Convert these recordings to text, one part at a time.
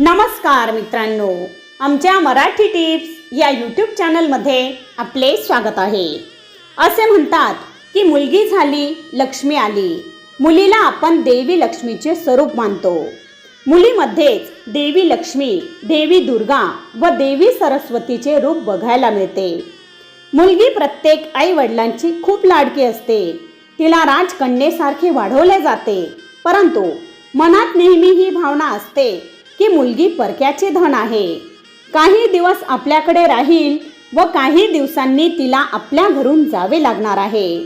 नमस्कार मित्रांनो. आमच्या मराठी टिप्स या यूट्यूब चॅनलमध्ये आपले स्वागत आहे. असे म्हणतात की मुलगी झाली लक्ष्मी आली. मुलीला आपण देवी लक्ष्मीचे स्वरूप मानतो. मुलीमध्येच देवी लक्ष्मी देवी दुर्गा व देवी सरस्वतीचे रूप बघायला मिळते. मुलगी प्रत्येक आई वडिलांची खूप लाडकी असते. तिला राजकन्येसारखे वाढवले जाते. परंतु मनात नेहमी ही भावना असते की मुलगी परक्याचे धन आहे. काही दिवस आपल्याकडे राहील व काही दिवसांनी तिला आपल्या घरून जावे लागणार आहे.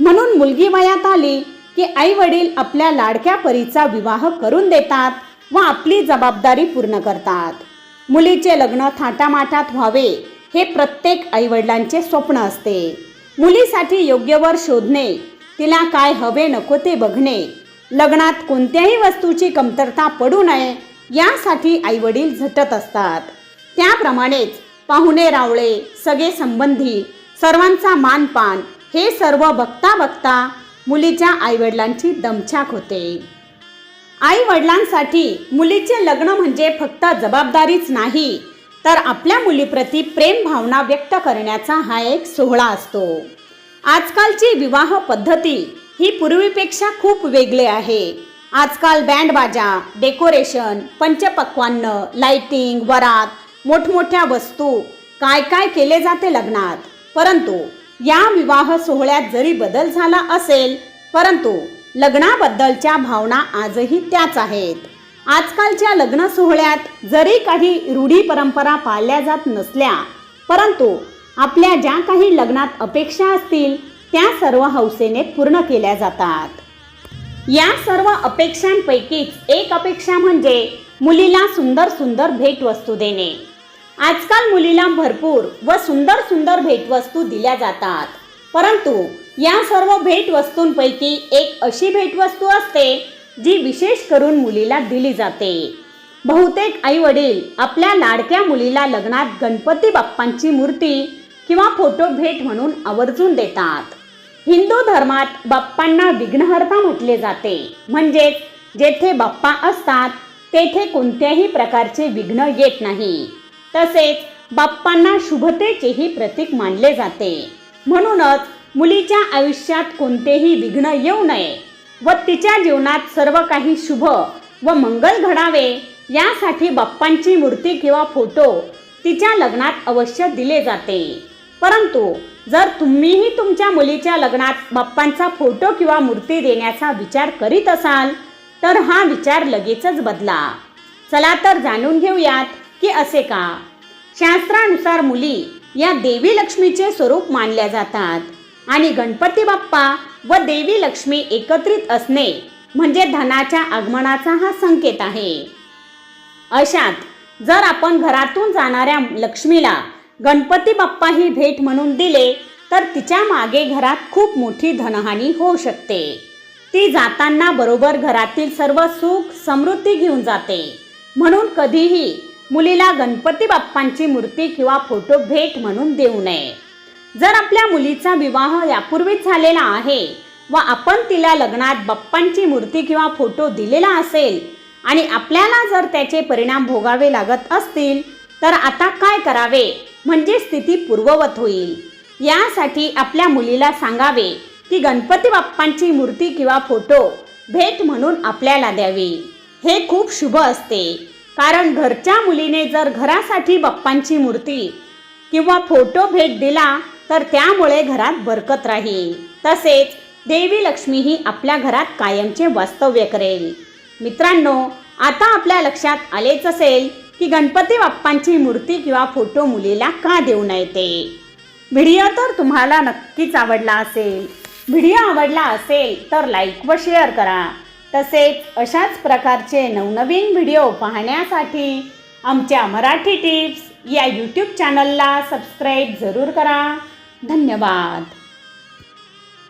म्हणून मुलगी वयात आली की आई वडील आपल्या लाडक्या परीचा विवाह करून देतात व आपली जबाबदारी पूर्ण करतात. मुलीचे लग्न थाटामाटात व्हावे हे प्रत्येक आईवडिलांचे स्वप्न असते. मुलीसाठी योग्य वर शोधणे तिला काय हवे नको ते बघणे लग्नात कोणत्याही वस्तूची कमतरता पडू नये यासाठी आईवडील झटत असतात. त्याप्रमाणेच पाहुणे रावळे सगळे संबंधी सर्वांचा मानपान हे सर्व बघता बघता मुलीच्या आईवडिलांची दमछाक होते. आई वडिलांसाठी मुलीचे लग्न म्हणजे फक्त जबाबदारीच नाही तर आपल्या मुलीप्रती प्रेम भावना व्यक्त करण्याचा हा एक सोहळा असतो. आजकालची विवाह पद्धती ही पूर्वीपेक्षा खूप वेगळी आहे. आजकाल बँडबाजा डेकोरेशन पंचपक्वान्न लाइटिंग वरात मोठमोठ्या वस्तू काय काय केले जाते लग्नात? परंतु या विवाह सोहळ्यात जरी बदल झाला असेल परंतु लग्नाबद्दलच्या भावना आजही त्याच आहेत. आजकालच्या लग्न सोहळ्यात जरी काही रूढी परंपरा पाळल्या जात नसल्या परंतु आपल्या ज्या काही लग्नात अपेक्षा असतील त्या सर्व हौसेने पूर्ण केल्या जातात. या सर्व अपेक्षांपैकीच एक अपेक्षा म्हणजे मुलीला सुंदर सुंदर भेटवस्तू देणे. आजकाल मुलीला भरपूर व सुंदर सुंदर भेटवस्तू दिल्या जातात. परंतु या सर्व भेटवस्तूंपैकी एक अशी भेटवस्तू असते जी विशेष करून मुलीला दिली जाते. बहुतेक आई वडील आपल्या लाडक्या मुलीला लग्नात गणपती बाप्पांची मूर्ती किंवा फोटो भेट म्हणून आवर्जून देतात. हिंदू धर्मात बाप्पांना विघ्नहर्ता म्हटले जाते. म्हणजेच जेथे बाप्पा असतात तेथे कोणत्याही प्रकारचे विघ्न येत नाही. तसेच बाप्पांना शुभतेचेही प्रतीक मानले जाते. म्हणूनच मुलीच्या आयुष्यात कोणतेही विघ्न येऊ नये व तिच्या जीवनात सर्व काही शुभ व मंगल घडावे यासाठी बाप्पांची मूर्ती किंवा फोटो तिच्या लग्नात अवश्य दिले जाते. परंतु जर तुम्हीही तुमच्या मुलीच्या लग्नात बाप्पांचा फोटो किंवा मूर्ती देण्याचा विचार करीत असाल तर हा विचार लगेचच बदला. चला तर जाणून घेऊयात की असे का? शास्त्रानुसार मुली या देवी लक्ष्मीचे स्वरूप मानल्या जातात आणि गणपती बाप्पा व देवी लक्ष्मी एकत्रित असणे म्हणजे धनाच्या आगमनाचा हा संकेत आहे. अशात जर आपण घरातून जाणाऱ्या लक्ष्मीला गणपती बाप्पा ही भेट म्हणून दिले तर तिच्यामागे घरात खूप मोठी धनहानी होऊ शकते. ती जाताना बरोबर घरातील सर्व सुख समृद्धी घेऊन जाते. म्हणून कधीही मुलीला गणपती बाप्पांची मूर्ती किंवा फोटो भेट म्हणून देऊ नये. जर आपल्या मुलीचा विवाह यापूर्वीच झालेला आहे व आपण तिला लग्नात बाप्पांची मूर्ती किंवा फोटो दिलेला असेल आणि आपल्याला जर त्याचे परिणाम भोगावे लागत असतील तर आता काय करावे? म्हणजे स्थिती पूर्ववत होईल. यासाठी आपल्या मुलीला सांगावे की गणपती बाप्पांची मूर्ती किंवा फोटो भेट म्हणून आपल्याला द्यावी. हे खूप शुभ असते. कारण घरच्या मुलीने जर घरासाठी बाप्पांची मूर्ती किंवा फोटो भेट दिला तर त्यामुळे घरात बरकत राहील. तसेच देवी लक्ष्मी ही आपल्या घरात कायमचे वास्तव्य करेल. मित्रांनो आता आपल्या लक्षात आलेच असेल की गणपती बाप्पांची मूर्ती किंवा फोटो मुलीला का देऊ नये ते? व्हिडिओ तर तुम्हाला नक्कीच आवडला असेल. व्हिडिओ आवडला असेल तर लाईक व शेअर करा. तसेच अशाच प्रकारचे नवनवीन व्हिडिओ पाहण्यासाठी आमच्या मराठी टिप्स या यूट्यूब चॅनलला सबस्क्राईब जरूर करा. धन्यवाद.